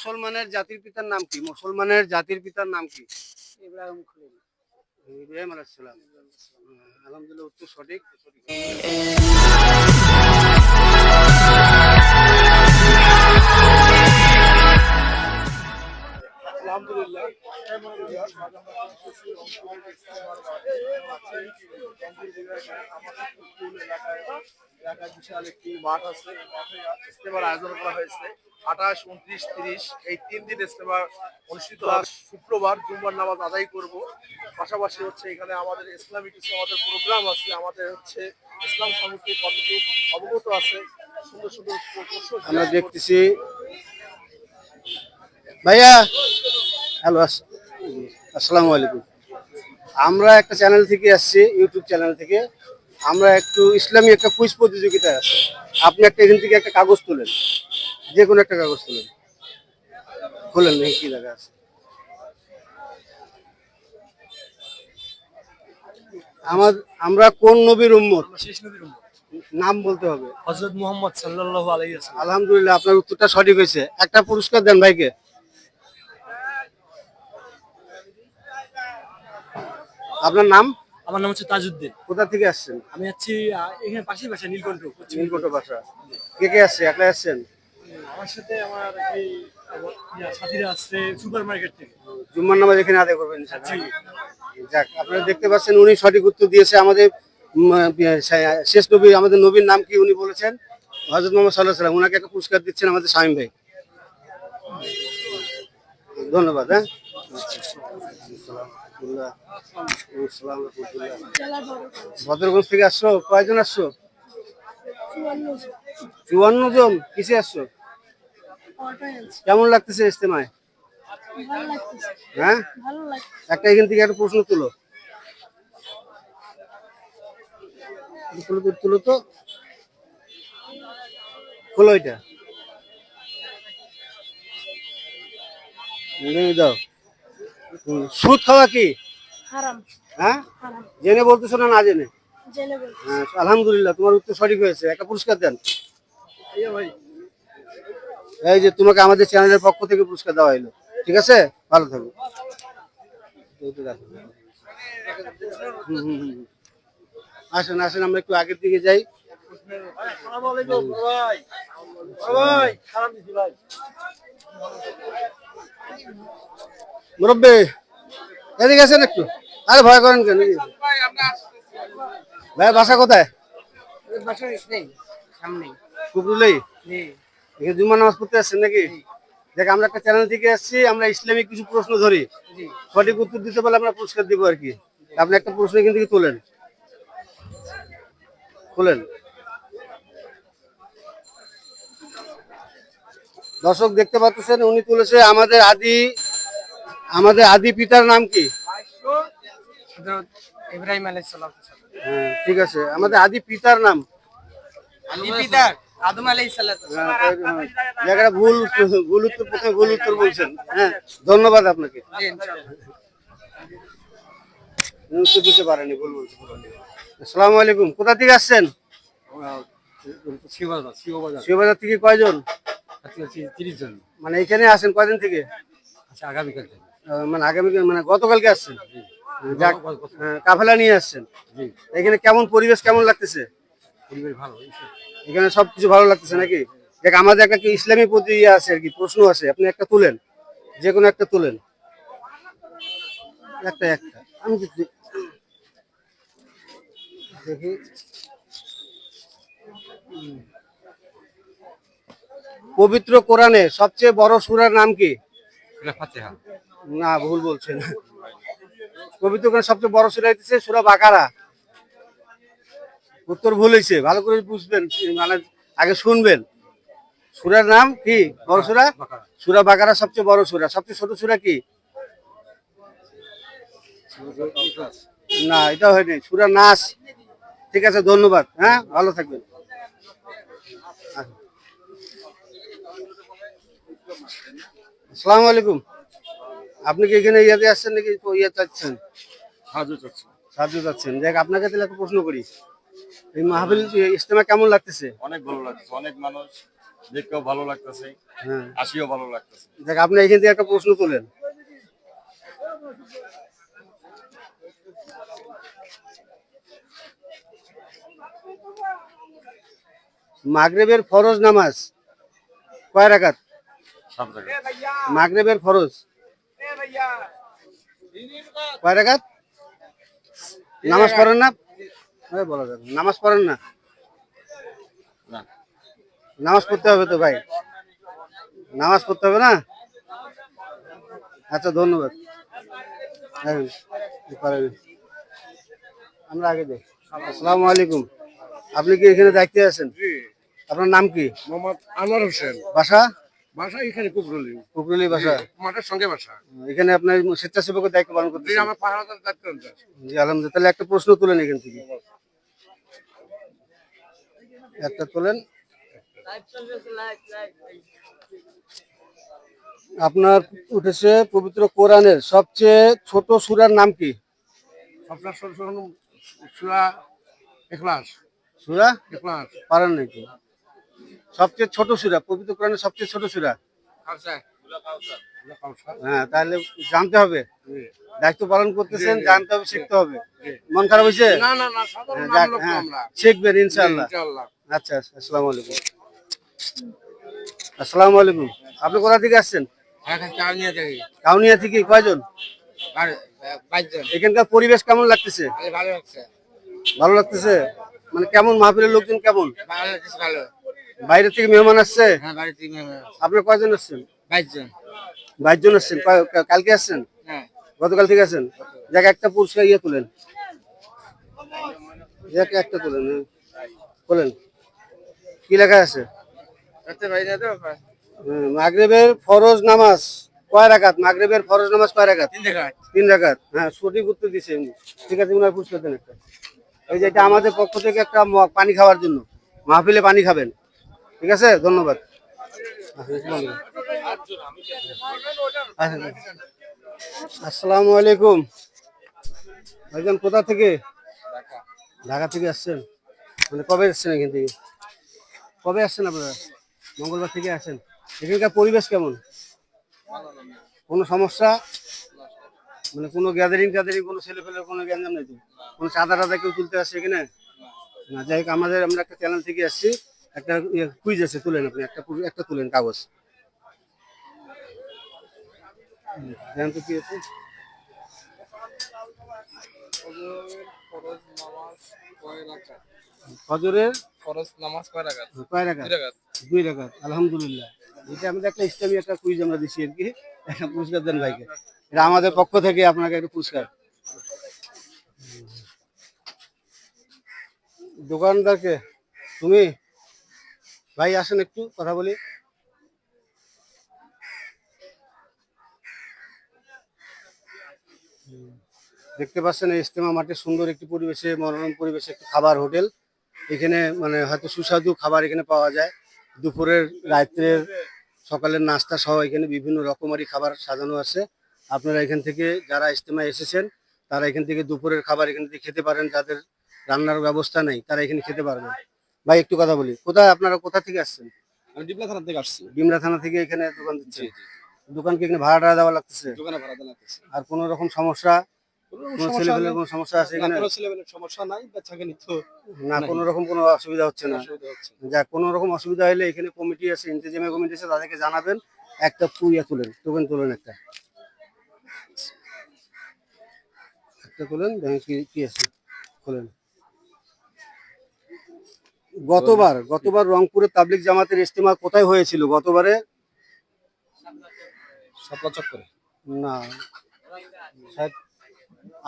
মুসলমানের জাতির পিতার নাম কি? মুসলমানের জাতির পিতার নাম কি? ইব্রাহিম খলিল। ইব্রাহিম আলাইসালাম আলহামদুলিল্লাহ উত্তর সঠিক। আলহামদুলিল্লাহ। এলাকায় বিশাল একটি মাঠ আছে। মাঠে ইস্তেমার আয়োজন করা হয়েছে। আঠাশ উনত্রিশ তিরিশ এই তিন দিন ইস্তেমার অনুষ্ঠিত শুক্রবার জুম্মার নামাজ আদায় করব। পাশাপাশি হচ্ছে এখানে আমাদের ইসলামিক কিছু আমাদের প্রোগ্রাম আছে। আমাদের হচ্ছে ইসলাম সম্পর্কে কতটুকু অবগত আছে সুন্দর সুন্দর আমরা দেখতেছি। ভাইয়া হ্যালো আসসালামু আলাইকুম। আমরা একটা চ্যানেল থেকে আসছি ইউটিউব চ্যানেল থেকে। আমরা একটু ইসলামী একটা কুইজ প্রতিযোগিতায় আছি। আপনি একটা এখান থেকে একটা কাগজ তোলেন। যে কোনো একটা কাগজ তোলেন। খোলেন দেখি কি লেখা আছে। আমার আমরা কোন নবীর উম্মত? শেষ নবীর উম্মত। নাম বলতে হবে। হযরত মুহাম্মদ সাল্লাল্লাহু আলাইহি ওয়াসাল্লাম। আলহামদুলিল্লাহ আপনার উত্তরটা সঠিক হয়েছে। একটা পুরস্কার দেন ভাইকে। আপনার নাম? আমার নাম হচ্ছে তাজউদ্দিন। কোথা থেকে আসছেন? আমি আছি এখানে পাশেই বাসা নীলকণ্ঠ নীলকণ্ঠ। বাসা। কে কে আসছে? একলাই আসছেন? আমার সাথে আমার এই সাথীরা আসছে সুপার মার্কেট থেকে। জুম্মার নামাজ এখানে আদায় করবেন। যাক আপনারা দেখতে পাচ্ছেন উনি সঠিক উত্তর দিয়েছে আমাদের শেষ নবী আমাদের নবীর নাম কি উনি বলেছেন? হজরত মোহাম্মদ সাল্লাহ সাল্লাম ওনাকে একটা পুরস্কার দিচ্ছেন আমাদের স্বামী ভাই। ধন্যবাদ হ্যাঁ? ভদ্রগঞ্জ থেকে আসছো? কয়জন আসছো? চুয়ান্ন জন। কিসে আসছো? কেমন লাগতেছে ইস্তেমায় হ্যাঁ? একটা এখান থেকে একটা প্রশ্ন তুলো। তুলো তো। খোলো এটা। দাও। সুদ খাওয়া কি? হ্যাঁ? জেনে বলতেছো না না জেনে? জেনে হ্যাঁ, আলহামদুলিল্লাহ তোমার উত্তর সঠিক হয়েছে। একটা পুরস্কার দেন। এই যে তোমাকে আমাদের চ্যানেলের পক্ষ থেকে পুরস্কার দেওয়া হলো। ঠিক আছে? ভালো থাকো। এইটা রাখো। হুম, হুম, হুম। আসেন আসেন আমরা একটু আগের দিকে যাই। ভাই। মুরব্বী এদিকে আছেন একটু। আরে ভয় করেন কেন? ভাই বাসা কোথায়? কুকুরলেই? এখানে জুম্মা নামাজ পড়তে আসছেন নাকি? দেখ আমরা একটা চ্যানেল থেকে আসছি আমরা ইসলামিক কিছু প্রশ্ন ধরি। সঠিক উত্তর দিতে পারলে আমরা পুরস্কার দিব আর কি। আপনি একটা প্রশ্ন এখান থেকে তোলেন। তোলেন। দর্শক দেখতে পাচ্ছেন উনি তুলেছে আমাদের আদি আমাদের আদি পিতার নাম কি? ইব্রাহিম আলাইহিস হ্যাঁ, ঠিক আছে। আমাদের আদি পিতার নাম? আদি পিতা আদম আলাইহিস সালাম। হ্যাঁ, হ্যাঁ, জায়গাটা ভুল ভুল উত্তর প্রথমে ভুল উত্তর বলছেন। হ্যাঁ ধন্যবাদ আপনাকে। জি উত্তর দিতে পারেনি ভুল বলছে আসসালামু আলাইকুম। কোথা থেকে আসছেন? শিবাজা শিবাজা শিববাজার থেকে কয়জন? আজকে আছি 30 জন। মানে এখানে আসেন কয়দিন থেকে? আচ্ছা আগামীকাল থেকে। মানে আগামী মানে গতকালকে আসছেন। যাক হ্যাঁ, কাফেলা নিয়ে আসছেন। এখানে কেমন পরিবেশ কেমন লাগতেছে? পরিবার ভালো এখানে সবকিছু ভালো লাগতেছে নাকি? দেখ আমাদের একটা কি ইসলামী প্রতি ইয়ে আছে আর কি প্রশ্ন আছে। আপনি একটা তুলেন যে কোনো একটা তুলেন। একটা একটা। আমি দেখি- পবিত্র কোরআনে সবচেয়ে বড় সুরার নাম কি? ফাতিহা। না ভুল বলছেন। পবিত্র কোরআন সবচেয়ে বড় সূরা হইতেছে সুরা বাকারা। উত্তর ভুল হয়েছে ভালো করে বুঝবেন মানে আগে শুনবেন। সুরার নাম কি? বড় সূরা? সুরা বাকারা। সবচেয়ে বড় সূরা। সবচেয়ে ছোট সুরা কি? না এটা হয়নি সুরা নাস। ঠিক আছে ধন্যবাদ হ্যাঁ ভালো থাকবেন। আসসালামু আলাইকুম। আপনি কি এখানে ইয়াতে আসছেন নাকি ইয়ে চাচ্ছেন সাহায্য চাচ্ছি। সাহায্য চাচ্ছেন। দেখ আপনাকে তাহলে একটা প্রশ্ন করি। এই মাহফিল ইজতেমা কেমন লাগতেছে? অনেক ভালো লাগছে অনেক মানুষ দেখতেও ভালো লাগতেছে হ্যাঁ। আসিও ভালো লাগতেছে। দেখ আপনি এখান থেকে একটা প্রশ্ন তোলেন। মাগরেবের ফরজ নামাজ কয় রাকাত। মাগরেবের ফরজ। কয় নামাজ পড়েন না? বলা যাবে নামাজ পড়েন না? না। নামাজ পড়তে হবে তো ভাই। নামাজ পড়তে হবে না? আচ্ছা ধন্যবাদ। আমরা আগে যাই। আসসালামু আলাইকুম। আপনি কি এখানে দায়িত্বে আছেন? আপনার নাম কি? মোহাম্মদ আনোয়ার হোসেন। বাসা? বাসা এখানে কুকরলি। কুকরুলি বাসা মাঠের সঙ্গে বাসা এখানে আপনার স্বেচ্ছাসেবকের দায়িত্ব পালন করতে আমার পাহাড়াদার দায়িত্ব জি আলহামদুলিল্লাহ। তাহলে একটা প্রশ্ন তুলেন এখান থেকে। একটা তোলেন। আপনার উঠেছে পবিত্র কোরআনের সবচেয়ে ছোট সুরার নাম কি? আপনার সুরা এখলাস সূরা এখলাস পারেন নাকি সবচেয়ে ছোট সূরা পবিত্র কোরআনের সবচেয়ে ছোট সূরা। হ্যাঁ তাহলে জানতে হবে। দায়িত্ব পালন করতেছেন জানতে হবে শিখতে হবে। মন খারাপ হয়েছে? হ্যাঁ, হ্যাঁ, শিখবেন ইনশাআল্লাহ। আচ্ছা আসসালামু আলাইকুম। আসসালামু আলাইকুম। আপনি কোথা থেকে আসছেন? এখন চাল নিয়ে যাই কাউনিয়া থেকে কয়জন? আর এখানকার পরিবেশ কেমন লাগতেছে? ভালো লাগতেছে? মানে কেমন মাহফিলের লোকজন কেমন? ভালো। বাইরে থেকে মেহমান আসছে? হ্যাঁ বাড়ি থেকে আপনি কয়জন আসছেন? পাঁচজন বাইশ জন আসছেন। কালকে আসছেন? হ্যাঁ। গতকাল থেকে আসছেন? যাক একটা পুরস্কার ইয়ে তুলেন। যাক একটা তুলেন হ্যাঁ। বলেন কি লেখা আছে? মাগরিবের ফরজ নামাজ কয় রাকাত? মাগরিবের ফরজ নামাজ কয় রাকাত? তিন দেখা তিন রাকাত। হ্যাঁ সঠিক উত্তর দিছে। ঠিক আছে উনার পুরস্কার দেন একটা। এই যে এটা আমাদের পক্ষ থেকে একটা পানি খাওয়ার জন্য। মাহফিলে পানি খাবেন। ঠিক আছে? ধন্যবাদ। আসসালামু আলাইকুম। ভাইজান, কোথা থেকে? ঢাকা থেকে আসছেন? মানে কবে আসছেন এখান থেকে? কবে আসছেন আপনারা? মঙ্গলবার থেকে আসেন। এখানকার পরিবেশ কেমন? কোনো সমস্যা? মানে কোনো গ্যাদারিং ট্যাদারিং কোনো ছেলে ফেলে কোনো গ্যাঞ্জাম নেই তো? কোনো চাঁদা টাদা কেউ তুলতে আসছে এখানে? না, যাই হোক, আমাদের, আমরা একটা চ্যানেল থেকে আসছি। একটা কুইজ আছে তুলেন আপনি একটা একটা তুলেন কাগজ। তো কি আছে? ফজরের ফরজ নামাজ কয় রাখাত কয় রাকাত? দুই রাকাত। আলহামদুলিল্লাহ। এটা আমাদের একটা ইসলামী একটা কুইজ আমরা দিচ্ছি আর কি। একটা পুরস্কার দেন ভাইকে। এটা আমাদের পক্ষ থেকে আপনাকে একটা পুরস্কার। দোকানদারকে তুমি? ভাই, আসেন একটু, কথা বলি। দেখতে পাচ্ছেন এই ইস্তেমা মাঠে সুন্দর একটি পরিবেশে, মনোরম পরিবেশে একটি খাবার হোটেল। এখানে মানে হয়তো সুস্বাদু খাবার এখানে পাওয়া যায়। দুপুরের, রাত্রের, সকালের নাস্তা সহ এখানে বিভিন্ন রকমারি খাবার সাজানো আছে। আপনারা এখান থেকে যারা ইস্তেমায় এসেছেন, তারা এখান থেকে দুপুরের খাবার এখান থেকে খেতে পারেন। যাদের রান্নার ব্যবস্থা নেই, তারা এখানে খেতে পারবেন। ভাই একটু কথা বলি। কোথায় আপনারা কোথা থেকে আসছেন? আমি ডিপলা থানা থেকে আসছি। বিমলা থানা থেকে এখানে দোকান দিচ্ছে দোকান কি এখানে ভাড়া দেওয়া লাগতেছে? দোকানে ভাড়া দেওয়া লাগতেছে। আর কোনো রকম সমস্যা? কোনো সমস্যা আছে এখানে? সমস্যা নাই না কোনো রকম কোনো অসুবিধা হচ্ছে না। অসুবিধা হচ্ছে যা কোনো রকম অসুবিধা হলে এখানে কমিটি আছে ইন্তেজামে কমিটি আছে তাদেরকে জানাবেন। একটা পুইয়া তুলেন টোকেন তুলেন একটা। একটা তুলেন দেখেন কি কি আছে। তুলেন গতবার গতবার রংপুরে তাবলিক জামাতের ইস্তেমা কোথায় হয়েছিল? গতবারে? না।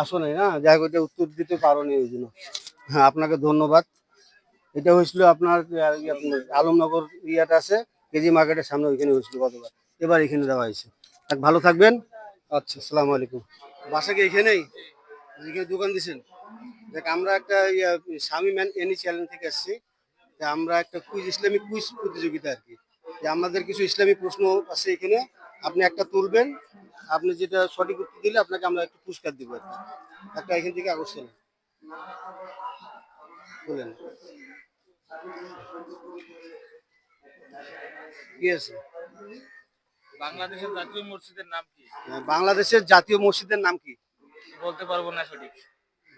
আসো নাই না? যাই হোক উত্তর দিতে পারো নি ওই জন্য। হ্যাঁ আপনাকে ধন্যবাদ। এটা হয়েছিল আপনার ইয়ে, আলমনগর ইয়াটা আছে কেজি মার্কেটের সামনে ওইখানে হয়েছিল গতবার। এবার এখানে দেওয়া হয়েছে। থাক, ভালো থাকবেন। আচ্ছা আসসালামু আলাইকুম। বাসা কি এখানেই? এখানে দোকান দিছেন? দেখ আমরা একটা ইয়া, স্বামী ম্যান এনি চ্যানেল থেকে আসছি তা আমরা একটা কুইজ ইসলামিক কুইজ প্রতিযোগিতা আর কি। যে আমাদের কিছু ইসলামিক প্রশ্ন আছে এখানে আপনি একটা তুলবেন আপনি যেটা সঠিক উত্তর দিলে আপনাকে আমরা একটা পুরস্কার দিব আর। একটা এখান থেকে তুলেন কি আছে? বাংলাদেশের জাতীয় মসজিদের নাম কি? বাংলাদেশের জাতীয় মসজিদের নাম কি? বলতে পারব না সঠিক।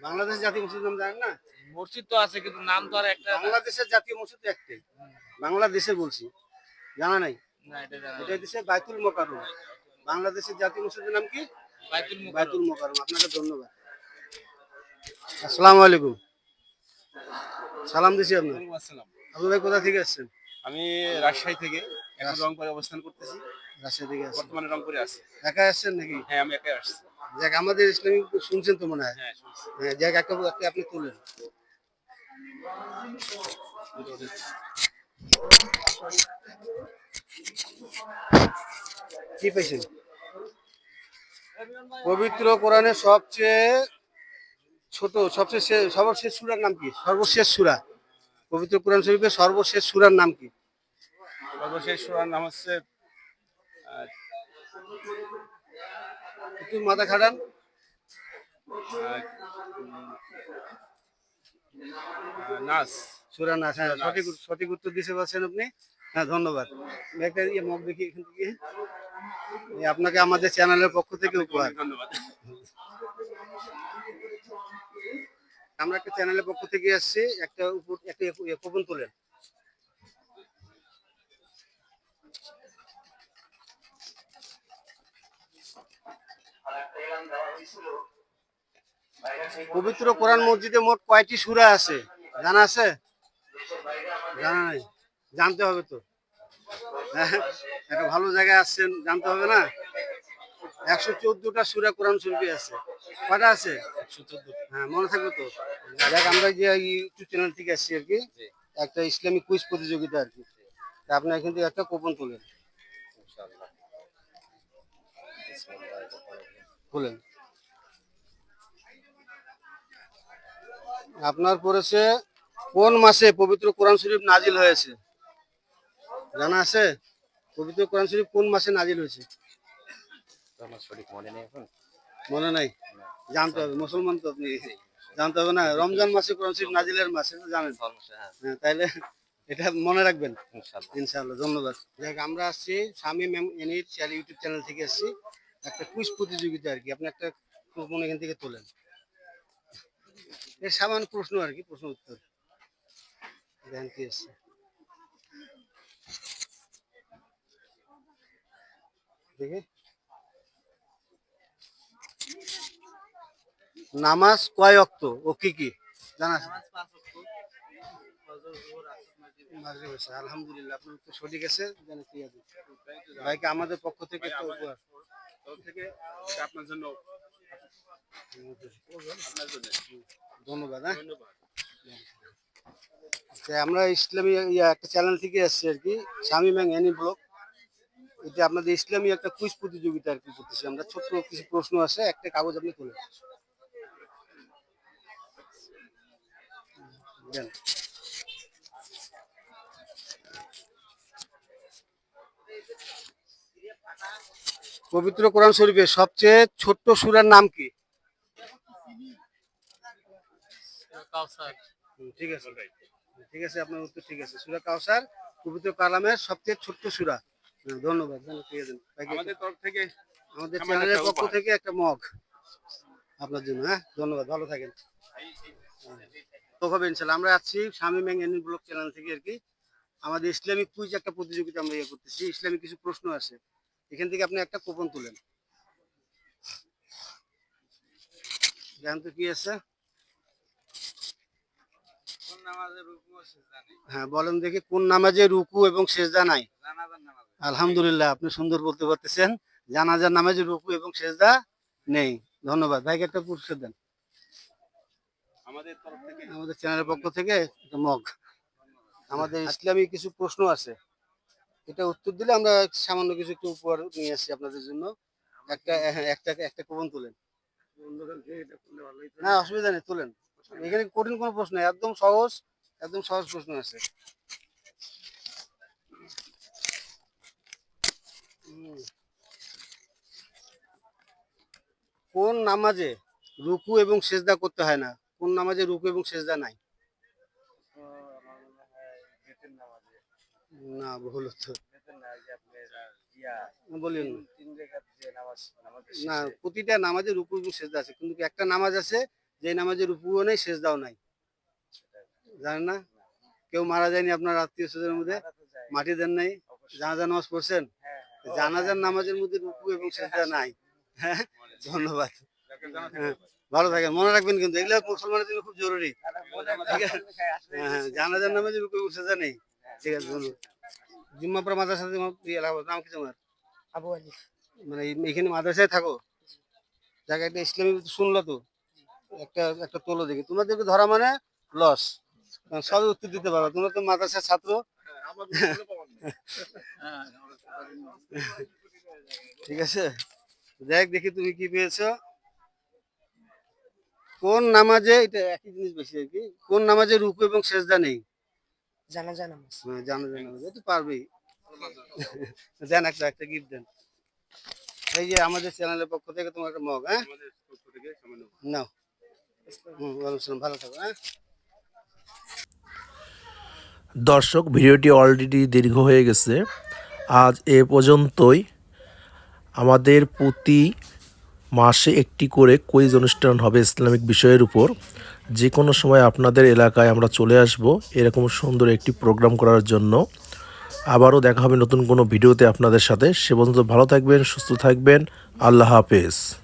বাংলাদেশ জাতীয় মসজিদের নাম জানেন না? মসজিদ তো আছে কিন্তু নাম তো আর একটা বাংলাদেশের জাতীয় মসজিদ একটাই। বাংলাদেশের বলছি। জানা নাই? এটা হচ্ছে বাইতুল মোকাররম। বাংলাদেশের জাতীয় মসজিদের নাম কি? বাইতুল বাইতুল মোকাররম। আপনাকে ধন্যবাদ। আসসালামু আলাইকুম। সালাম দিছি আপনার আসসালাম। আপনি ভাই কোথা থেকে আসছেন? আমি রাজশাহী থেকে। এখন রংপুরে অবস্থান করতেছি। রাজশাহী থেকে বর্তমানে রংপুরে আছি। একাই আসছেন নাকি? হ্যাঁ আমি একাই আসছি। যাক আমাদের ইসলামিক শুনছেন তো মনে হয়? হ্যাঁ হ্যাঁ যাক একটা আপনি তুলেন। কি পাইছেন? পবিত্র কোরআনের সবচেয়ে ছোট সবচেয়ে সর্বশেষ সুরার নাম কি? সর্বশেষ সুরা। পবিত্র কোরআন শরীফের সর্বশেষ সুরার নাম কি? সর্বশেষ সুরার নাম হচ্ছে একটু মাথা খাটান। নাস। সুরা নাস হ্যাঁ সঠিক সঠিক উত্তর দিতে পারছেন আপনি? হ্যাঁ ধন্যবাদ। একটা ইয়ে মগ দেখি এখান থেকে। আপনাকে আমাদের চ্যানেলের পক্ষ থেকে উপহার। ধন্যবাদ। আমরা একটা চ্যানেলের পক্ষ থেকে আসছি একটা উপর একটা ইয়ে কুপন তোলেন। পবিত্র কোরআন মসজিদে মোট কয়টি সূরা আছে? জানা আছে? জানা নাই। জানতে হবে তো। হ্যাঁ, একটা ভালো জায়গায় আসছেন জানতে হবে না? একশো চোদ্দটা সূরা কোরআন শরীফে আছে। কটা আছে? হ্যাঁ মনে থাকবে তো। দেখ আমরা যে ইউটিউব চ্যানেল থেকে আসছি আর কি একটা ইসলামিক কুইজ প্রতিযোগিতা আর কি। তা আপনি এখান থেকে একটা কুপন তোলেন। খুলেন আপনার পড়েছে কোন মাসে পবিত্র কোরআন শরীফ নাজিল হয়েছে? জানা আছে? পবিত্র কোরআন শরীফ কোন মাসে নাজিল হয়েছে? মনে নেই জানতে হবে মুসলমান তো আপনি জানতে হবে না রমজান মাসে কোরআন শরীফ নাজিলের মাসে জানেন? হ্যাঁ। তাইলে এটা মনে রাখবেন। ইনশাআল্লাহ। ধন্যবাদ। দেখ আমরা আসছি স্বামী ম্যাম চ্যানেল ইউটিউব চ্যানেল থেকে আসছি একটা কুইজ প্রতিযোগিতা আর কি আপনি একটা কুপন এখান থেকে তোলেন। এর সামান্য প্রশ্ন আর কি প্রশ্ন উত্তর। দেখেন কি আছে দেখি। নামাজ কয় অক্ত ও কি কি? জানা আছে? আলহামদুলিল্লাহ। আপনার উত্তর সঠিক আছে? ভাইকে আমাদের পক্ষ থেকে আপনার জন্য হ্যাঁ। আচ্ছা, আমরা ইসলামী একটা চ্যানেল থেকে আসছি আর কি স্বামী ম্যাং এনি ব্লগ। এটা আপনাদের ইসলামী একটা কুইজ প্রতিযোগিতা আর কি করতেছি আমরা। ছোট্ট কিছু প্রশ্ন আছে একটা কাগজ আপনি তুলে পবিত্র কোরআন শরীফের সবচেয়ে ছোট্ট সূরার নাম কি? ঠিক আছে ঠিক আছে আপনার উত্তর ঠিক আছে। সুরা কাউসার পবিত্র কালামের সবচেয়ে ছোট্ট সুরা। ধন্যবাদ ধন্যবাদ, ঠিক আছে। ভাইকে আমাদের তরফ থেকে আমাদের চ্যানেলের পক্ষ থেকে একটা মগ আপনার জন্য হ্যাঁ? ধন্যবাদ ভালো থাকেন। তো হবে ইনশাল্লাহ আমরা আছি স্বামী ম্যাং এনি ব্লগ চ্যানেল থেকে আর কি। আমাদের ইসলামিক কুইজ একটা প্রতিযোগিতা আমরা ইয়ে করতেছি। ইসলামিক কিছু প্রশ্ন আছে। এখান থেকে আপনি একটা কুপন তুলেন। জান তো কি আছে? হ্যাঁ বলেন দেখি কোন নামাজে রুকু এবং সেজদা নাই? আলহামদুলিল্লাহ আপনি সুন্দর বলতে পারতেছেন। জানাজার নামাজে রুকু এবং সেজদা নেই। ধন্যবাদ। ভাইকে একটা পুরস্কার দেন। আমাদের চ্যানেলের পক্ষ থেকে একটা মগ। আমাদের ইসলামী কিছু প্রশ্ন আছে। এটা উত্তর দিলে আমরা সামান্য কিছু একটু উপহার নিয়ে আসছি আপনাদের জন্য। একটা হ্যাঁ, একটা একটা কুপন তুলেন। না অসুবিধা নেই তুলেন। এখানে কঠিন কোনো প্রশ্ন একদম সহজ একদম সহজ প্রশ্ন আছে। কোন নামাজে রুকু এবং সেজদা করতে হয় না? কোন নামাজে রুকু এবং সেজদা নাই? না ভুল তো বললেন না। প্রতিটা নামাজের এবং সেজদা আছে। কিন্তু একটা নামাজ আছে যে নামাজের রুকুও নেই সেজদাও নাই। জানেন না? কেউ মারা যায়নি আপনার আত্মীয় স্বজনের মধ্যে? মাটি দেন নাই? জানাজা নামাজ পড়ছেন? জানাজার নামাজের মধ্যে রুকু এবং সেজদা নাই। হ্যাঁ ধন্যবাদ। হ্যাঁ, ভালো থাকেন মনে রাখবেন কিন্তু এগুলো মুসলমানের জন্য খুব জরুরি। ঠিক আছে? হ্যাঁ হ্যাঁ, জানাজার নামাজের রুকু এবং সেজদা নেই। ঠিক আছে ধন্যবাদ। জুম্মাপুরা মাদ্রাসা এলাহাবাদ নাম কি তোমার? আবু আলী মানে এখানে মাদ্রাসায় থাকো? যাকে একটা ইসলামী শুনলো তো? একটা একটা তোলো দেখি। তোমাদেরকে ধরা মানে লস সব উত্তর দিতে পারো। তোমরা তো মাদ্রাসার ছাত্র। ঠিক আছে? দেখ দেখি তুমি কি পেয়েছ। কোন নামাজে এটা একই জিনিস বেশি আর কি কোন নামাজে রুকু এবং সেজদা নেই? জানাজা নামাজ হ্যাঁ জানো জানো তো পারবেই। দেন একটা একটা গিফট দেন। এই যে আমাদের চ্যানেলের পক্ষ থেকে তোমার একটা মগ হ্যাঁ? নাও। হুম ওয়ালাইকুম ভালো থাকো হ্যাঁ? দর্শক ভিডিওটি অলরেডি দীর্ঘ হয়ে গেছে। আজ এ পর্যন্তই। আমাদের প্রতি মাসে একটি করে কুইজ অনুষ্ঠান হবে ইসলামিক বিষয়ের উপর। যে কোনো সময় আপনাদের এলাকায় আমরা চলে আসব এরকম সুন্দর একটি প্রোগ্রাম করার জন্য। আবারও দেখা হবে নতুন কোনো ভিডিওতে আপনাদের সাথে। সে পর্যন্ত ভালো থাকবেন, সুস্থ থাকবেন। আল্লাহ হাফেজ।